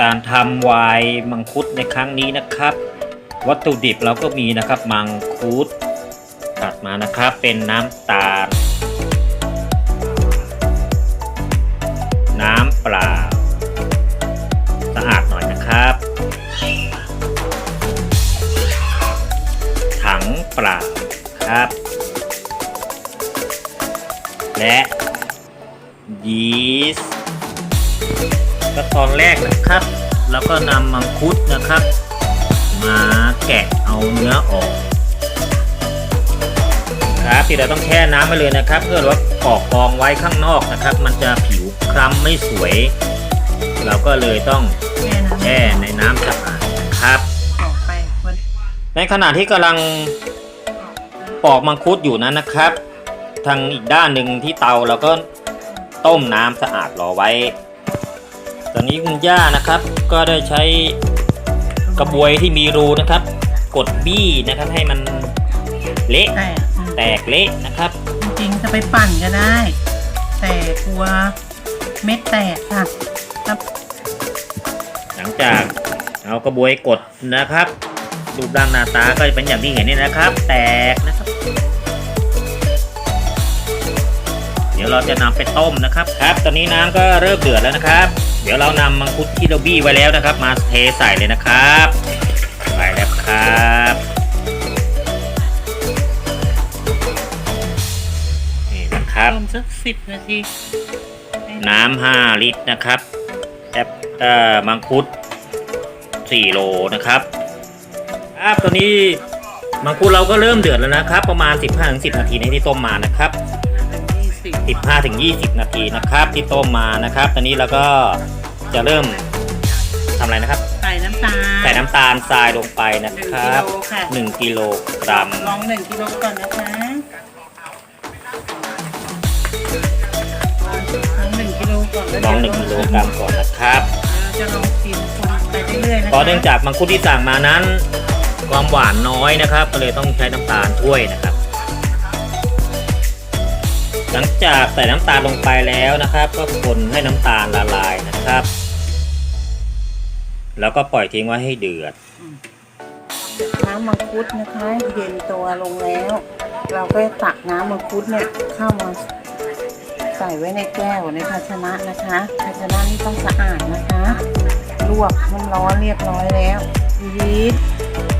การทำไวน์มังคุดในครั้งนี้นะครับ วัตถุดิบเราก็มีนะครับ มังคุดตัดมานะครับเป็นน้ำตาล น้ำเปล่าสะอาดหน่อยนะครับ ถังเปล่าครับ และยีสต์ ก็ตอนแรกนะครับ แล้วก็นำมังคุดนะครับ มาแกะเอาเนื้อออกครับที่เราต้องแช่น้ำไปเลยนะครับ เพื่อลดกอกกองไว้ข้างนอกนะครับ มันจะผิวคล้ำไม่สวย เราก็เลยต้องแม่นะแช่ในน้ำสะอาดนะครับออกไปคนในขณะที่กำลังปอกมังคุดอยู่นั้นนะครับ ทางอีกด้านหนึ่งที่เตาเราก็ต้มน้ำสะอาดรอไว้ ตอนนี้คุณย่านะครับก็ได้ใช้กระบวยที่มีรูนะครับ กดบี้นะครับให้มันเละแต่อืมแตกเละนะครับ จริงๆจะไปปั่นก็ได้ แต่กลัวเม็ดแตกค่ะครับหลังจากเอากระบวยกดนะครับรูปร่างหน้าตาก็จะเป็นอย่างที่เห็นนี่นะครับ แตกนะ ดี๋ยวเราจะนำไปต้มนะครับครับตอนนี้น้ำก็เริ่มเดือดแล้วนะครับ เดี๋ยวเรานำมังคุดที่เราบี้ไว้แล้วนะครับ มาเทใส่เลยนะครับใส่แล้วครับนี่นะครับต้มสักสิบนาทีน้ำ5ลิตรนะครับแอปเอ่อมังคุด4โลนะครับครับตัวนี้มังคุดเราก็เริ่มเดือดแล้วนะครับ ประมาณ 15-10 นาทีในที่ต้มมานะครับ ยี่สิบ15-20 นาทีนะครับที่ต้มมานะครับ ตอนนี้เราก็จะเริ่มทำอะไรนะครับ ใส่น้ำตาล ใส่น้ำตาลทรายลงไปนะหนึ่งคกิรับโลค่ะ 1กิโลกรัมลองหนึ่งกิโลก่อนนะคะลองหนึ่งกิโลก่อนแล้วลองเดี๋ยว1กิโลกรัมก่อนนะครับ เราจะลองชิมคนไปเรื่อยๆนะคะเพราะเนื่องจากมังคุดที่สั่งมานั้น ความหวานน้อยนะครับ ก็เลยต้องใช้น้ำตาลช่วยนะครับ หลังจากใส่น้ำตาลลงไปแล้วนะครับ ก็คนให้น้ำตาลละลายนะครับ แล้วก็ปล่อยทิ้งไว้ให้เดือด น้ำมังคุดนะคะ เย็นตัวลงแล้ว เราก็ตักน้ำมังคุดเนี่ยเข้ามาใส่ไว้ในแก้วในภาชนะนะคะ ภาชนะนี่ต้องสะอาดนะคะ ลวกน้ำร้อนเรียบร้อยแล้วยีสต์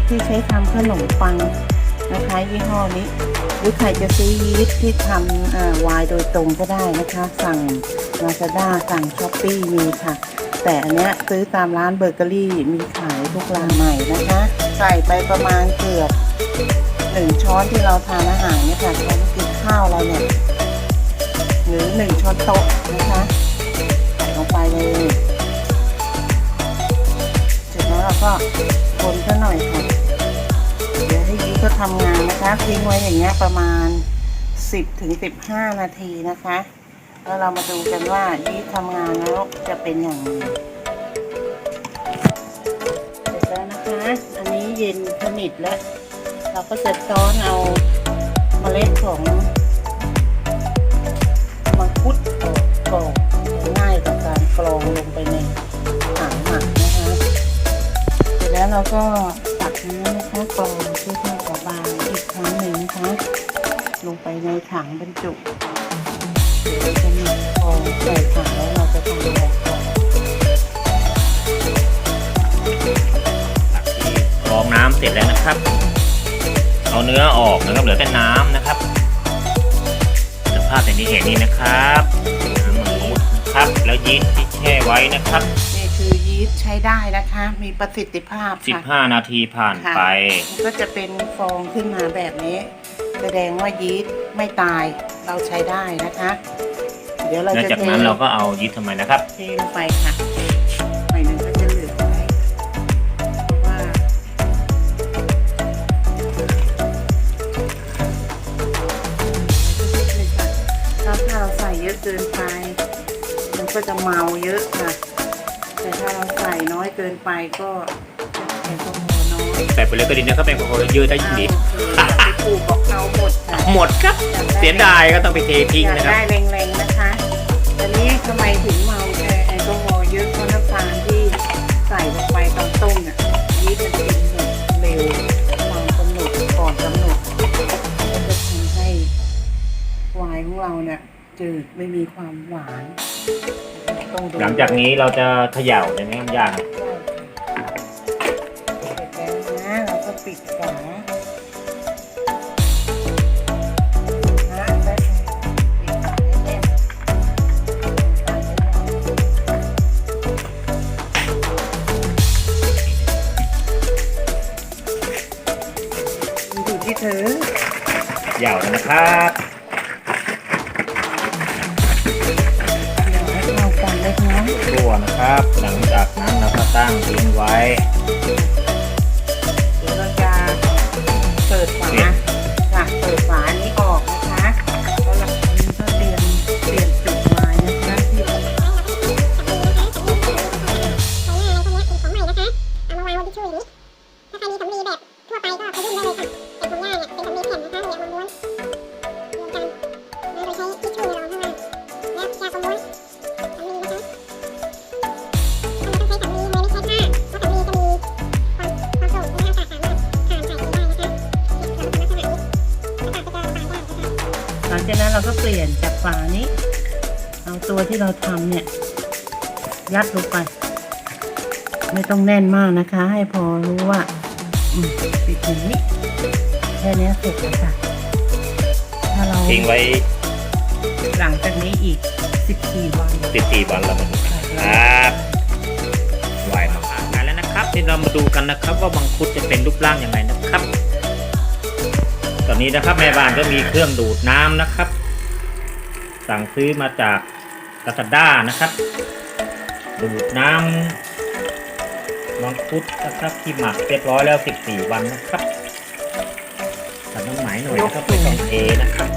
ที่ใช้ทำขนมปัง นะคะยี่ห้อนี้หรือใครจะซื้อยีสต์ที่ทำวน์โดยตรงก็ได้นะคะ สั่ง Lazada สั่งช้อปปี้มีค่ะ แต่อันเนี้ยซื้อตามร้านเบเกอรี่มีขายทุกร้านใหม่นะคะ ใส่ไปประมาณเกือบหนึ่งช้อนที่เราทานอาหารเนี่ยค่ะช้อนกินข้าวเราเนี่ยหรือหนึ่งช้อนโต๊ะนะคะใส่ลงไปเลยเสร็จแล้วเราก็คนซะหน่อยค่ะ เดี๋ยวให้ยีสต์ก็ทำงานนะคะทิ้งไว้อย่างเงี้ยประมาณ 10ถึง15 นาทีนะคะ แล้วเรามาดูกันว่ายีสต์ทำงานแล้วจะเป็นอย่างไรเสร็จแล้วนะคะ อันนี้เย็นสนิทแล้ว เราก็จะช้อนเอาเมล็ดของมังคุดออกก่อนง่ายต่อการกรองลงไปในถังหมักนะคะ เสร็จแล้วเราก็ ถังบรรจุเดี๋ยวเราจะมีกรองใส่ถังแล้วเราจะทำแบบก่อนหลังที่กรองน้ำเสร็จแล้วนะครับ เอาเนื้อออกนะครับเหลือแต่น้ำนะครับสภาพอย่างที่เห็นนี่นะครับน้ำมังคุดนะครับ แล้วยีสต์ที่แช่ไว้นะครับ นี่คือยีสต์ใช้ได้นะคะ มีประสิทธิภาพค่ะ15 นาทีผ่านไปมันก็จะเป็นฟองขึ้นมาแบบนี้ แสดงว่ายีสต์ไม่ตายเราใช้ได้นะคะ เดี๋ยวเราแล้วจะจากเทนั้นเราก็เอายีสต์ทำไมนะครับ เทลงไปค่ะหน่อยหนึ่งก็จะเหลือไว้เพราะว่าถ้าถ้าเราใส่เยอะเกินไป มันก็จะเมาเยอะค่ะ แต่ถ้าเราใส่น้อยเกินไปก็จะแอลกอฮอล์น้อย ใส่ไปเลยก็ดีนะครับเป็นโคโค่เยอะได้ยิ่งดีเอาโอเคอย่าไปปลูกบอกเอา หมดค่ะหมดครับ เสียดายก็ต้องไปเททิ้งอยากนะครับ ได้แรงๆนะคะอันนี้ทำไมถึงเมาแอลกอฮอล์เยอะเพราะน้ำตาลที่ส่ลงไปตอนต้มเนี่ยยีสต์มันจะเป็นหมดเร็วตามกำหนดก่อนกำหนดก็จะทำให้ไวน์ของเราเนี่ยจืดไม่มีความหวานต้องดูหลังจากนี้เราจะเขย่าใช่ไหมครับย่าเส ครับเดี๋ยวให้เข้ากันเล็กน้อยทั่วนะครับ หลังจากนั้นเราก็ตั้งทิ้งไว้ ลังจากนั้นเราก็เปลี่ยนจากฝานี้ เอาตัวที่เราทำเนี่ย ยัดลงไป ไม่ต้องแน่นมากนะคะ ให้พอรู้ว่าอืมปิดอย่างนี้แค่เนี้ยเสร็จแล้วค่ะถ้าเราทิ้งไว้ หลังจากนี้อีก 14 วัน 14 วันเรามาดูกันครับไวมากๆแล้วนะครับที่เรามาดูกันนะครับ ว่ามังคุดจะเป็นรูปร่างยังไงนะครับ ตอนนี้นะครับแม่บ้านก็มีเครื่องดูดน้ำนะครับ สั่งซื้อมาจากลาซาด้านะครับ ดูดน้ำมังคุดนะครับที่หมักเรียบร้อยแล้ว 14 วันนะครับแต่น้ำหมายหน่อยนะครับไม่ต้องเทนะครับ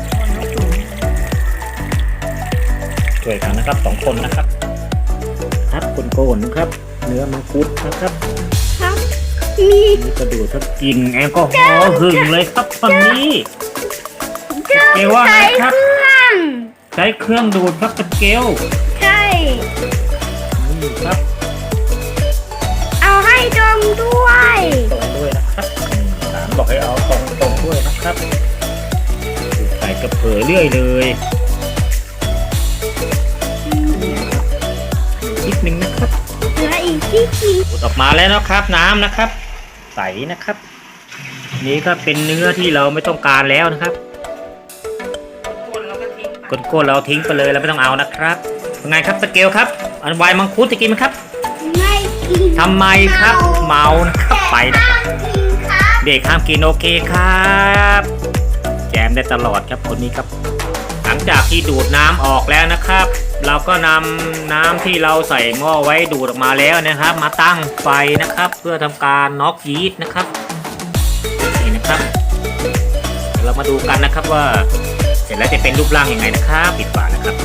ช่วยกันนะครับสองคนนะครับ ครับคนโกนนะครับ เนื้อมังคุดนะครับ นี่กระดูดครับกลินแอลกอฮอล์หึงเลยครับตอนนี้เกลว่าไงครับใช้เครื่องดูดครับสเกลใช่ นี่ครับเอาให้ดมด้วย ตรงด้วยนะครับอืมสารบอกให้เอาตรงตรงด้วยนะครับใส่กระเผือเรื่อยเลยนิดนึงนะครับเหลืออีกที่กินดูดออกมาแล้วนะครับน้ำนะครับ ใสนะครับ นี่ก็เป็นเนื้อที่เราไม่ต้องการแล้วนะครับคนเราก็ทิ้งไปก้นๆเราทิ้งไปเลยเราไม่ต้องเอานะครับยังไงครับสเกลครับ อันไวน์มังคุดจะกินไหมครับไม่กินทำไมครับเมานะครับไปนะกินครับเด็กห้ามกินโอเคครับแจมได้ตลอดครับคนนี้ครับ หลังจากที่ดูดน้ำออกแล้วนะครับ เราก็นำน้ำที่เราใส่หม้อไว้ดูดออกมาแล้วนะครับ มาตั้งไฟนะครับ เพื่อทำการน็อกยีสต์นะครับนี่นะครับเดี๋ยวเรามาดูกันนะครับว่าเสร็จแล้วจะเป็นรูปร่างยังไงนะครับปิดฝานะครับ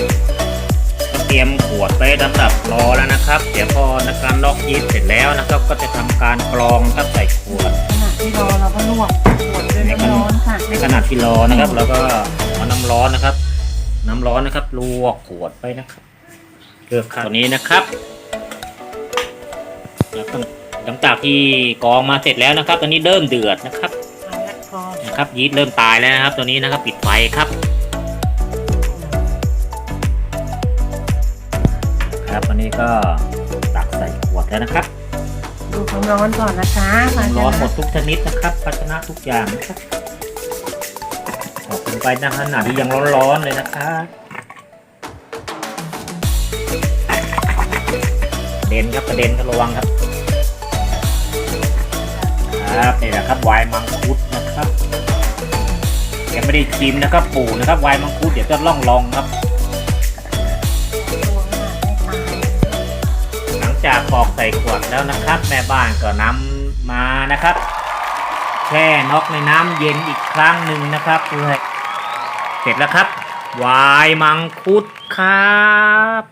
ก็เตรียมขวดไว้สำหรับรอแล้วนะครับ เดี๋ยวพอในการล็อกยีสต์เสร็จแล้วนะครับ ก็จะทำการกรองครับใส่ขวดขณะที่รอเราก็ลวกขวดด้วยน้ำร้อนค่ะในขณะที่รอนะครับเราก็เอาน้ำร้อนนะครับ น้ำร้อนนะครับ ลวกขวดไปนะครับเกลือข้าวตัวนี้นะครับแล้วก็หลังจากที่กรองมาเสร็จแล้วนะครับ ตอนนี้เริ่มเดือดนะครับเอาละพอนะครับยีสต์เริ่มตายแล้วนะครับตัวนี้นะครับปิดไฟครับครับอันนี้ก็ตักใส่ขวดแล้วนะครับ ดูความร้อนก่อนนะคะภาชร้อนนะหมดทุกชนิดนะครับภาชนะทุกอย่างนะครับออกลง ไปนะขณะที่ยังร้อนๆเลยนะครับกระเด็นครับกระเด็นก็ระวังครับ ครับนี่แหละครับวน์มังคุดนะครับยังไม่ได้ชิมนะครับปู่นะครับวน์มังคุดเดี๋ยวจะล่องลองครับ หลังจากปอกใส่ขวดแล้วนะครับ แม่บ้านก็นำมานะครับแช่น็อกในน้ำเย็นอีกครั้งหนึ่งนะครับเพื่อ เสร็จแล้วครับวายมังคุดครับ